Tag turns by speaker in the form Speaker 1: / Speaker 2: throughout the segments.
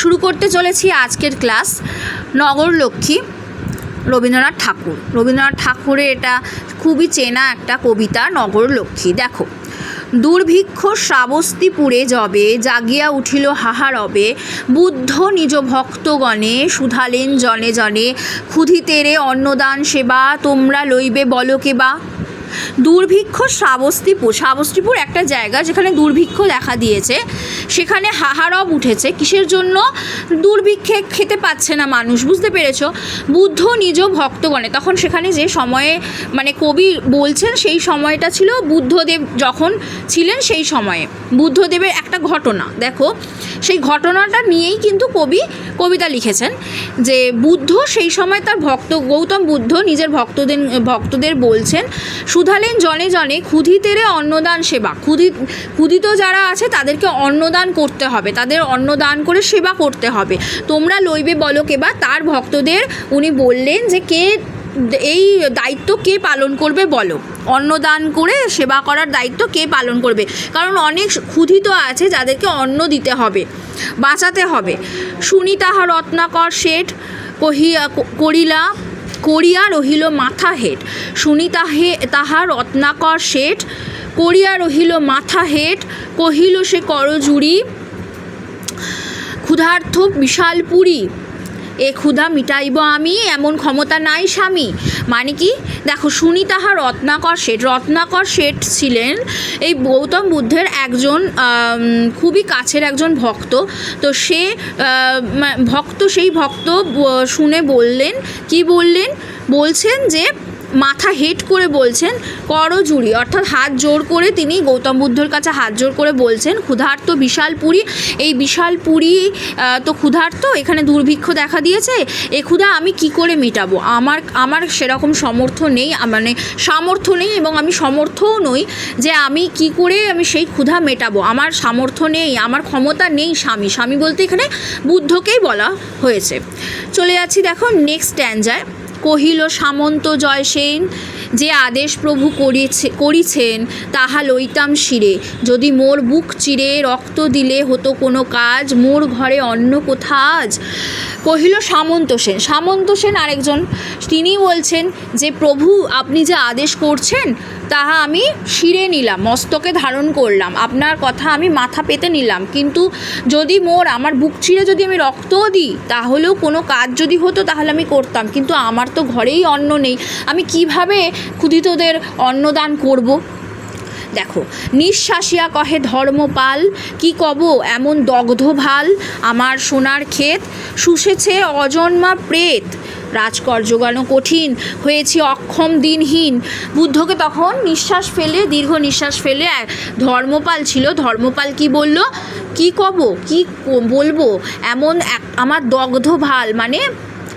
Speaker 1: শুরু করতে চলেছি আজকের ক্লাস নগর লক্ষ্মী রবীন্দ্রনাথ ঠাকুর। রবীন্দ্রনাথ ঠাকুরের এটা খুবই চেনা একটা কবিতা নগর লক্ষ্মী দেখো, দুর্ভিক্ষ শ্রাবস্তিপুরে যবে জাগিয়া উঠিল হাহারবে, বুদ্ধ নিজ ভক্তগণে সুধালেন জনে জনে, ক্ষুধিতেরে অন্নদান সেবা তোমরা লইবে বলো কেবা দুর্ভিক্ষ শ্রাবস্তিপুর। শ্রাবস্তিপুর একটা জায়গা যেখানে দুর্ভিক্ষ দেখা দিয়েছে। সেখানে হাহারব উঠেছে। কিসের জন্য? দুর্ভিক্ষে খেতে পাচ্ছে না মানুষ, বুঝতে পেরেছ? বুদ্ধ নিজ ভক্তগণে। তখন সেখানে যে সময়ে মানে কবি বলছেন, সেই সময়টা ছিল বুদ্ধদেব যখন ছিলেন সেই সময়ে। বুদ্ধদেবের একটা ঘটনা, দেখো। সেই ঘটনাটা নিয়েই কিন্তু কবি কবিতা লিখেছেন যে, বুদ্ধ সেই সময় তার ভক্ত, গৌতম বুদ্ধ নিজের ভক্তদের ভক্তদের বলছেন সুধালেন জনে জনে ক্ষুধিতেরে অন্নদান সেবা। ক্ষুধি, ক্ষুধিত যারা আছে তাদেরকে অন্নদান করতে হবে। তাদের অন্নদান করে সেবা করতে হবে। তোমরা লইবে বলো কেবা তার ভক্তদের উনি বললেন যে কে এই দায়িত্ব কে পালন করবে বলো। অন্নদান করে সেবা করার দায়িত্ব কে পালন করবে? কারণ অনেক ক্ষুধিত আছে যাদেরকে অন্ন দিতে হবে, বাঁচাতে হবে। শুনি তাহা রত্নাকর শেঠ কহিয়া করিলা করিয়া রহিল মাথা হেট। সুনিতা হে, তাহা রত্নাকর শেঠ। করিয়া রহিল মাথা হেট। কহিল সে করজুড়ি। ক্ষুধার্থ বিশাল পুরী এ ক্ষুধা মিটাইব আমি, এমন ক্ষমতা নাই স্বামী। মানে কি? দেখো শুনি তাহা রত্নাকর শেঠ। রত্নাকর শেঠ ছিলেন এই গৌতম বুদ্ধের একজন খুবই কাছের একজন ভক্ত। তো সে ভক্ত, সেই ভক্ত শুনে বললেন, কি বললেন? বলছেন যে মাথা হেট করে বলছেন করজুড়ি অর্থাৎ হাত জোর করে তিনি গৌতম বুদ্ধর কাছে হাত জোর করে বলছেন, ক্ষুধার্ত বিশাল পুরী। এই বিশাল পুরী তো ক্ষুধার্ত? এখানে দুর্ভিক্ষ দেখা দিয়েছে? এ ক্ষুধা আমি কি করে মেটাবো? আমার আমার সেরকম সমর্থ নেই মানে সামর্থ্য নেই এবং আমি সমর্থও নই যে আমি কি করে আমি সেই ক্ষুধা মেটাবো। আমার সামর্থ্য নেই, আমার ক্ষমতা নেই স্বামী। স্বামী বলতে এখানে বুদ্ধকেই বলা হয়েছে। চলে যাচ্ছি, দেখো নেক্সট স্ট্যান্ডায় কহিল, সামন্ত জয় সেন যে আদেশ প্রভু করিয়েছে করিছেন, তাহা লইতাম শিরে। যদি মোর বুক চিরে রক্ত দিলে হতো কোনো কাজ, মোর ঘরে অন্য কোথাজ কহিল সামন্ত সেন। সামন্ত সেন আরেকজন। তিনি বলছেন যে, প্রভু, আপনি যে আদেশ করছেন, তাহা আমি শিরে নিলাম, মস্তকে ধারণ করলাম। আপনার কথা আমি মাথা পেতে নিলাম। কিন্তু যদি মোর, আমার বুক চিরে যদি আমি রক্তও দিই, তাহলেও কোনো কাজ যদি হতো, তাহলে আমি করতাম। কিন্তু আমার তো ঘরেই অন্ন নেই। আমি কীভাবে ক্ষুধিতদের অন্নদান করব? দেখো, নিঃশ্বাসিয়া কহে ধর্মপাল, কি কব এমন দগ্ধ ভালো? আমার সোনার ক্ষেত শুষেছে অজন্মা প্রেত। রাজকর জোগানো কঠিন, হয়েছি অক্ষম দিনহীন। বুদ্ধকে তখন নিঃশ্বাস ফেলে, দীর্ঘ নিঃশ্বাস ফেলে ধর্মপাল ছিল। ধর্মপাল কি বলল? কি কব? কি, বলব? এমন এক, আমার দগ্ধ ভালো মানে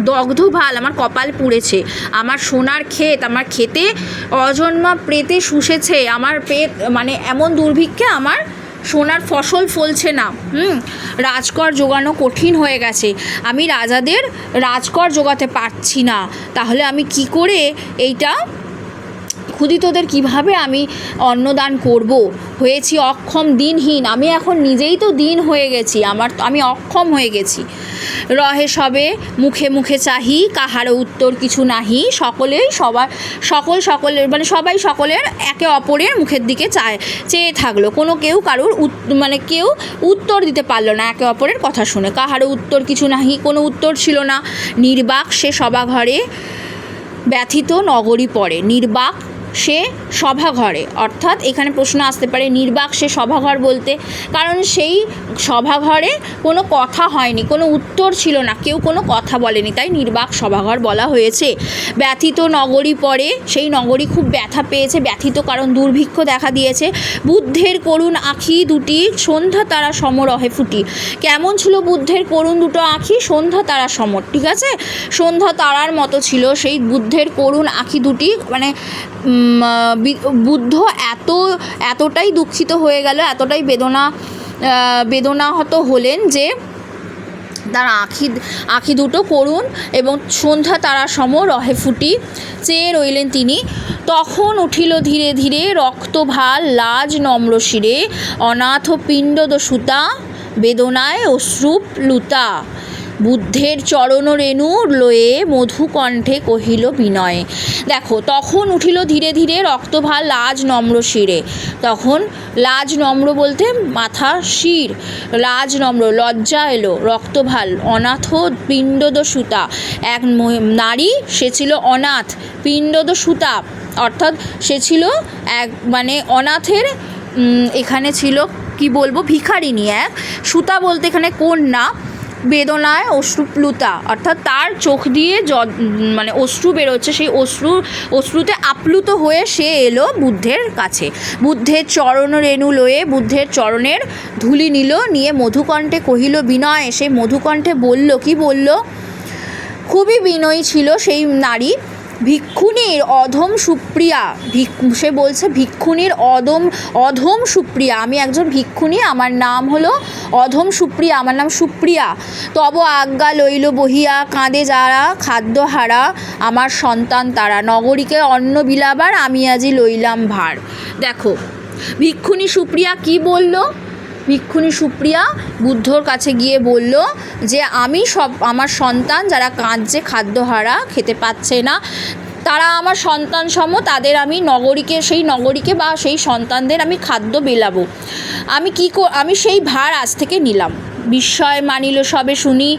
Speaker 1: দগ্ধ ভালো, আমার কপাল পুড়েছে। আমার সোনার ক্ষেত, আমার খেতে অজন্মা প্রেতে শুষেছে। আমার পেট মানে এমন দুর্ভিক্ষে আমার সোনার ফসল ফলছে না। হুম, রাজকর জোগানো কঠিন হয়ে গেছে। আমি রাজাদের রাজকর জোগাতে পারছি না। তাহলে আমি কি করে এইটা ক্ষুদিতদের কীভাবে আমি অন্নদান করব? হয়েছি অক্ষম দিনহীন। আমি এখন নিজেই তো দিন হয়ে গেছি। আমার আমি অক্ষম হয়ে গেছি। রহে সবে, মুখে মুখে চাহি, কাহারও উত্তর কিছু নাহি। সকলেই সবার সকল সকলের মানে সবাই সকলের একে অপরের মুখের দিকে চায় চেয়ে থাকল। কোনো কেউ কারোর মানে কেউ উত্তর দিতে পারল না একে অপরের কথা শুনে। কাহারও উত্তর কিছু নাহি, কোনো উত্তর ছিল না। নির্বাক সে সভাঘরে ব্যথিত নগরী পড়ে। নির্বাক সে সভাঘরে। অর্থাৎ এখানে প্রশ্ন আসতে পারে, নির্বাক সে সভাঘর বলতে। কারণ সেই সভাঘরে কোনো কথা হয়নি, কোনো উত্তর ছিল না, কেউ কোনো কথা বলেনি, তাই নির্বাক সভাঘর বলা হয়েছে। ব্যথিত নগরী পরে, সেই নগরী খুব ব্যথা পেয়েছে, ব্যথিত কারণ দুর্ভিক্ষ দেখা দিয়েছে। বুদ্ধের করুণ আঁখি দুটি, সন্ধ্যা তারা সমরহে ফুটি। কেমন ছিল বুদ্ধের করুণ দুটো আঁখি? সন্ধ্যা তারা সমর, ঠিক আছে? সন্ধ্যা তারার মতো ছিল সেই বুদ্ধের করুণ আঁখি দুটি মানে বুদ্ধ এত, এতটাই দুঃখিত হয়ে গেল, এতটাই বেদনা বেদনাহত হলেন যে তার আঁখি আঁখি দুটো করুন এবং সন্ধ্যা তারা সম রহে ফুটি, চেয়ে রইলেন তিনি। তখন উঠিল ধীরে ধীরে রক্ত ভালো লাজ নম্র শিরে, অনাথ পিণ্ড সুতা বেদনায় অশ্রুপ লুতা। বুদ্ধের চরণ রেণু লয়ে মধুকণ্ঠে কহিল বিনয়ে। দেখো, তখন উঠিল ধীরে ধীরে রক্তভাল লাজ নম্র শিরে। তখন লাজ নম্র বলতে মাথা শির। লাজ নম্র, লজ্জা এলো রক্তভাল অনাথ পিণ্ডদ সুতা এক নারী, সে ছিল অনাথ পিণ্ডদ সুতা অর্থাৎ সে ছিল এক মানে অনাথের এখানে ছিল, কি বলব ভিখারিনী এক। সুতা বলতে এখানে কন্যা বেদনায় অশ্রুপ্লুতা, অর্থাৎ তার চোখ দিয়ে জ মানে অশ্রু বেরোচ্ছে, সেই অশ্রু, অশ্রুতে আপ্লুত হয়ে সে এলো বুদ্ধের কাছে। বুদ্ধের চরণ রেণু লয়ে বুদ্ধের চরণের ধুলি নিল, নিয়ে মধুকণ্ঠে কহিল, বিনয়, সে মধুকণ্ঠে বলল, কি বলল? খুবই বিনয়ী ছিল সেই নারী। ভিক্ষুণীর অধম সুপ্রিয়া ভিক সে বলছে ভিক্ষুণীর অদম, অধম সুপ্রিয়া। আমি একজন ভিক্ষুণী, আমার নাম হলো অধম সুপ্রিয়া, আমার নাম সুপ্রিয়া। তব আজ্ঞা লইল বহিয়া, কাঁদে যারা খাদ্যহারা আমার সন্তান তারা। নগরীকে অন্ন বিলাবার আমি আজি লইলাম ভার। দেখো, ভিক্ষুণী সুপ্রিয়া কি বলল? ভিক্ষুণী সুপ্রিয়া বুদ্ধর কাছে গিয়ে বলল যে, আমি সব, আমার সন্তান যারা কাঁদছে, খাদ্যহারা খেতে পাচ্ছে না, তারা আমার সন্তান সম, তাদের আমি নগরীকে, সেই নগরীকে বা সেই সন্তানদের আমি খাদ্য বেলাবো। আমি কি কো- আমি সেই ভার আজ থেকে নিলাম। বিস্ময় মানিল সবে শুনি,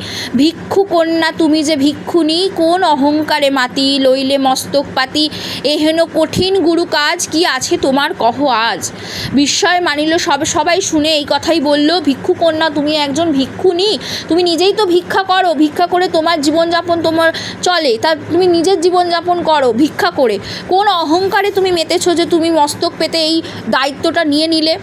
Speaker 1: ভিক্ষু কন্যা, তুমি যে ভিক্ষুনি কোন অহংকারে মাতি, লইলে মস্তক পাতি, এহেন কঠিন গুরু কাজ কি আছে তোমার কহ আজ? বিস্ময় মানিল সবে, সবাই শুনে এই কথাই বলল, ভিক্ষু কন্যা, তুমি একজন ভিক্ষুনি তুমি নিজেই তো ভিক্ষা করো, ভিক্ষা করে তোমার জীবনযাপন তোমার চলে, তা তুমি নিজের জীবনযাপন করো, ভিক্ষা করে। কোন অহংকারে তুমি মেতেছো যে তুমি মস্তক পেতে এই দায়িত্বটা নিয়ে নিলে?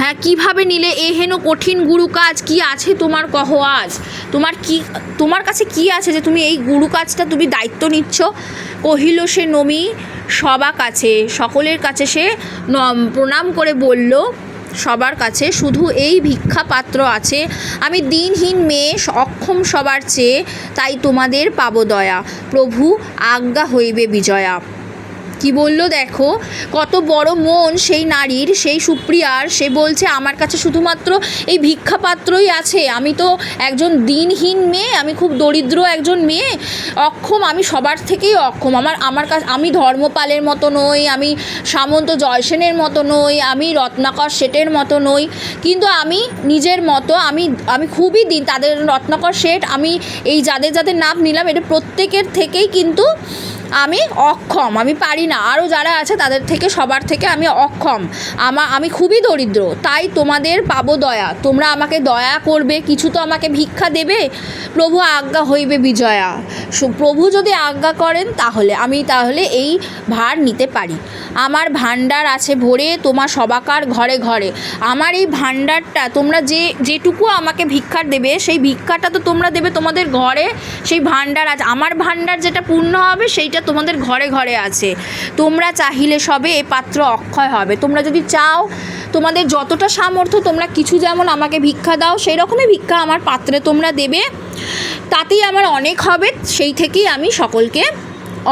Speaker 1: হ্যাঁ কীভাবে নিলে এ হেন কঠিন গুরু কাজ? কি আছে তোমার? কহ আজ। তোমার কি, তোমার কাছে কি আছে যে তুমি এই গুরু কাজটা তুমি দায়িত্ব নিচ্ছ? কহিল সে নমি সবা কাছে, সকলের কাছে সে প্রণাম করে বলল, সবার কাছে শুধু এই ভিক্ষা পাত্র আছে। আমি দিনহীন মেয়ে অক্ষম সবার চেয়ে, তাই তোমাদের পাবো দয়া। প্রভু, আজ্ঞা হইবে বিজয়া। কি বলল দেখো? কত বড় মন সেই নারীর, সেই সুপ্রিয়ার। সে বলছে, আমার কাছে শুধুমাত্র এই ভিক্ষাপাত্রই আছে। আমি তো একজন দিনহীন মেয়ে, আমি খুব দরিদ্র একজন মেয়ে। অক্ষম, আমি সবার থেকেই অক্ষম। আমার আমার কাছে, আমি ধর্মপালের মতো নই, আমি সামন্ত জয়সেনের মতো নই, আমি রত্নাকর শেঠের মতো নই। কিন্তু আমি নিজের মতো, আমি আমি খুবই দিন, তাদের রত্নাকর শেঠ, আমি এই যাদের যাদের নাম নিলাম এটা প্রত্যেকের থেকেই কিন্তু আমি অক্ষম, আমি পারি না। আরও যারা আছে তাদের থেকে, সবার থেকে আমি অক্ষম। আমা, আমি খুবই দরিদ্র, তাই তোমাদের পাবো দয়া। তোমরা আমাকে দয়া করবে, কিছু তো আমাকে ভিক্ষা দেবে। প্রভু আজ্ঞা হইবে বিজয়া। প্রভু যদি আজ্ঞা করেন তাহলে, আমি তাহলে এই ভার নিতে পারি। আমার ভাণ্ডার আছে ভরে, তোমার সবাকার ঘরে ঘরে। আমার এই ভাণ্ডারটা, তোমরা যে, যেটুকু আমাকে ভিক্ষার দেবে, সেই ভিক্ষাটা তো তোমরা দেবে তোমাদের ঘরে। সেই ভাণ্ডার আছে আমার ভাণ্ডার যেটা পূর্ণ হবে, সেইটা তোমাদের ঘরে ঘরে আছে। তোমরা চাহিলে সবে এ পাত্র অক্ষয় হবে। তোমরা যদি চাও তোমাদের যতটা সামর্থ্য, তোমরা কিছু যেমন আমাকে ভিক্ষা দাও সেই রকমই ভিক্ষা আমার পাত্রে তোমরা দেবে। তাতেই আমার অনেক হবে, সেই থেকেই আমি সকলকে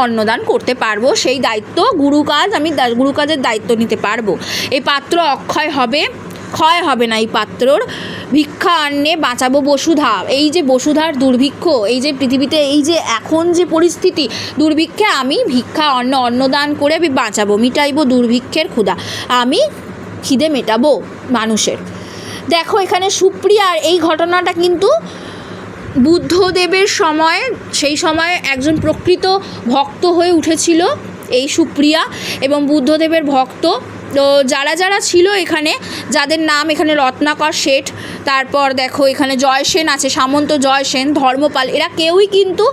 Speaker 1: অন্নদান করতে পারব। সেই দায়িত্ব, গুরু কাজ, আমি গুরু কাজের দায়িত্ব নিতে পারব। এই পাত্র অক্ষয় হবে। ক্ষয় হবে না এই পাত্রর। ভিক্ষা আন্নে বাঁচাবো বসুধা। এই যে বসুধার দুর্ভিক্ষ, এই যে পৃথিবীতে এই যে এখন যে পরিস্থিতি, দুর্ভিক্ষে আমি ভিক্ষা অন্ন, অন্নদান করে আমি বাঁচাবো, মিটাইবো দুর্ভিক্ষের ক্ষুধা। আমি খিদে মেটাবো মানুষের। দেখো এখানে সুপ্রিয়ার এই ঘটনাটা কিন্তু বুদ্ধদেবের সময়, সেই সময় একজন প্রকৃত ভক্ত হয়ে উঠেছিল এই সুপ্রিয়া এবং বুদ্ধদেবের ভক্ত তো যারা যারা ছিল এখানে, যাদের নাম এখানে রত্নাকর শেঠ, তারপর দেখো এখানে জয়সেন আছে, সামন্ত জয়সেন ধর্মপাল, এরা কেউই কিন্তু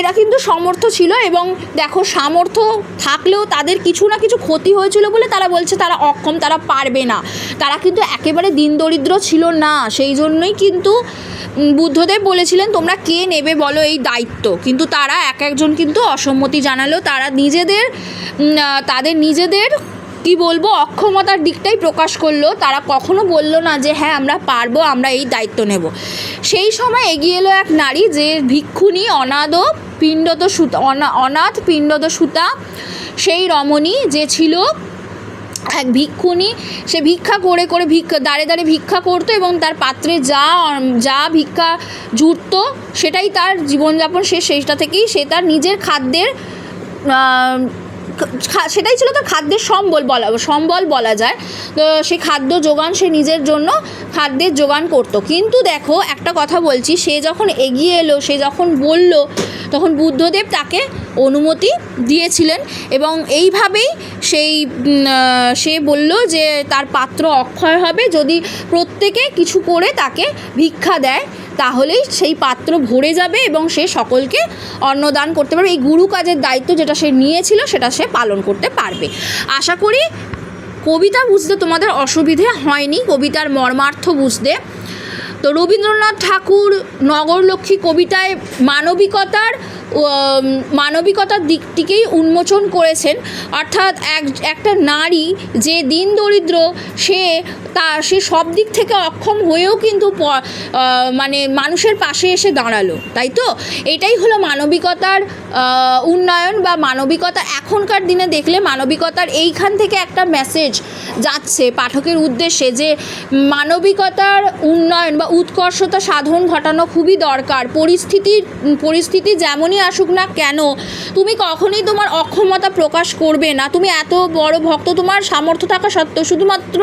Speaker 1: এরা কিন্তু সমর্থ ছিল এবং দেখো সামর্থ্য থাকলেও তাদের কিছু না কিছু ক্ষতি হয়েছিল বলে তারা বলছে তারা অক্ষম, তারা পারবে না। তারা কিন্তু একেবারে দিন দরিদ্র ছিল না, সেই জন্যই কিন্তু বুদ্ধদেব বলেছিলেন, তোমরা কে নেবে বলো এই দায়িত্ব? কিন্তু তারা এক একজন কিন্তু অসম্মতি জানালো তারা নিজেদের তাদের নিজেদের কি বলব, অক্ষমতার দিকটাই প্রকাশ করল। তারা কখনো বলল না যে হ্যাঁ আমরা পারব, আমরা এই দায়িত্ব নেব। সেই সময় এগিয়ে এলো এক নারী যে ভিক্ষুণী অনাদ পিণ্ডত সুতা, অনা- অনাথ পিণ্ডত সুতা, সেই রমণী যে ছিল এক ভিক্ষুনি সে ভিক্ষা করে করে ভিক্ষা দাঁড়ে দাঁড়ে ভিক্ষা করতো এবং তার পাত্রে যা যা ভিক্ষা জুটতো, সেটাই তার জীবনযাপন সে সেইটা থেকেই সে তার নিজের খাদ্যের সেটাই ছিল তার খাদ্যের সম্বল বলা সম্বল বলা যায়। তো সে খাদ্য যোগান সে নিজের জন্য খাদ্যের যোগান করতো। কিন্তু দেখো, একটা কথা বলছি, সে যখন এগিয়ে এলো, সে যখন বলল, তখন বুদ্ধদেব তাকে অনুমতি দিয়েছিলেন এবং এইভাবেই সেই সে বলল যে তার পাত্র অক্ষয় হবে। যদি প্রত্যেকে কিছু করে তাকে ভিক্ষা দেয় তাহলেই সেই পাত্র ভরে যাবে এবং সে সকলকে অন্নদান করতে পারবে। এই গুরু কাজের দায়িত্ব যেটা সে নিয়েছিল, সেটা সে পালন করতে পারবে। আশা করি কবিতা বুঝতে তোমাদের অসুবিধে হয়নি। কবিতার মর্মার্থ বুঝতে তো রবীন্দ্রনাথ ঠাকুর নগরলক্ষ্মী কবিতায় মানবিকতার মানবিকতার দিকটিকেই উন্মোচন করেছেন। অর্থাৎ এক, একটা নারী যে দিন দরিদ্র, সে তা, সে সব দিক থেকে অক্ষম হয়েও কিন্তু মানে মানুষের পাশে এসে দাঁড়াল, তাই তো? এটাই হলো মানবিকতার উন্নয়ন বা মানবিকতা এখনকার দিনে দেখলে মানবিকতার এইখান থেকে একটা মেসেজ যাচ্ছে পাঠকের উদ্দেশ্যে যে মানবিকতার উন্নয়ন বা উৎকর্ষতা সাধন ঘটানো খুবই দরকার। পরিস্থিতির পরিস্থিতি যেমনই আসুক না কেন, তুমি কখনোই তোমার অক্ষমতা প্রকাশ করবে না। তুমি এত বড় ভক্ত, তোমার সামর্থ্য থাকা সত্ত্বেও শুধুমাত্র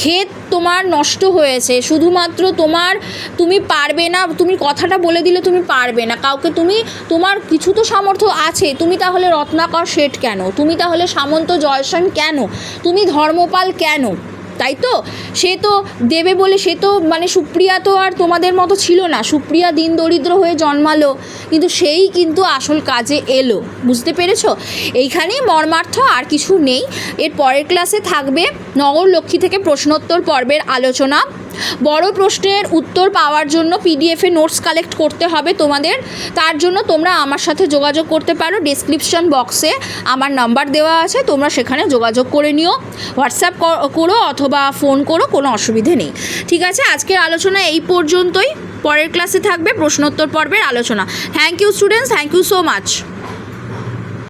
Speaker 1: ক্ষেত তোমার নষ্ট হয়েছে। শুধুমাত্র তোমার, তুমি পারবে না, তুমি কথাটা বলে দিলে তুমি পারবে না। কাউকে তুমি, তোমার কিছু তো সামর্থ্য আছে, তুমি তাহলে রত্নাকর শেঠ কেন? তুমি তাহলে সামন্ত জয়সেন কেন? তুমি ধর্মপাল কেন? তাই তো? সে তো দেবে বলে, সে তো মানে সুপ্রিয়া তো আর তোমাদের মতো ছিল না। সুপ্রিয়া দিন দরিদ্র হয়ে জন্মালো, কিন্তু সেই কিন্তু আসল কাজে এলো। বুঝতে পেরেছ? এইখানেই মর্মার্থ আর কিছু নেই। এর পরের ক্লাসে থাকবে নগর লক্ষ্মী থেকে প্রশ্নোত্তর পর্বের আলোচনা। বড় প্রশ্নের উত্তর পাওয়ার জন্য পিডিএফে নোটস কালেক্ট করতে হবে তোমাদের। তার জন্য তোমরা আমার সাথে যোগাযোগ করতে পারো। ডেসক্রিপশন বক্সে আমার নাম্বার দেওয়া আছে, তোমরা সেখানে যোগাযোগ করে নিও। হোয়াটসঅ্যাপ করো অথবা ফোন করো, কোনো অসুবিধে নেই। ঠিক আছে, আজকের আলোচনা এই পর্যন্তই। পরের ক্লাসে থাকবে প্রশ্নোত্তর পর্বের আলোচনা। Thank you students thank you so much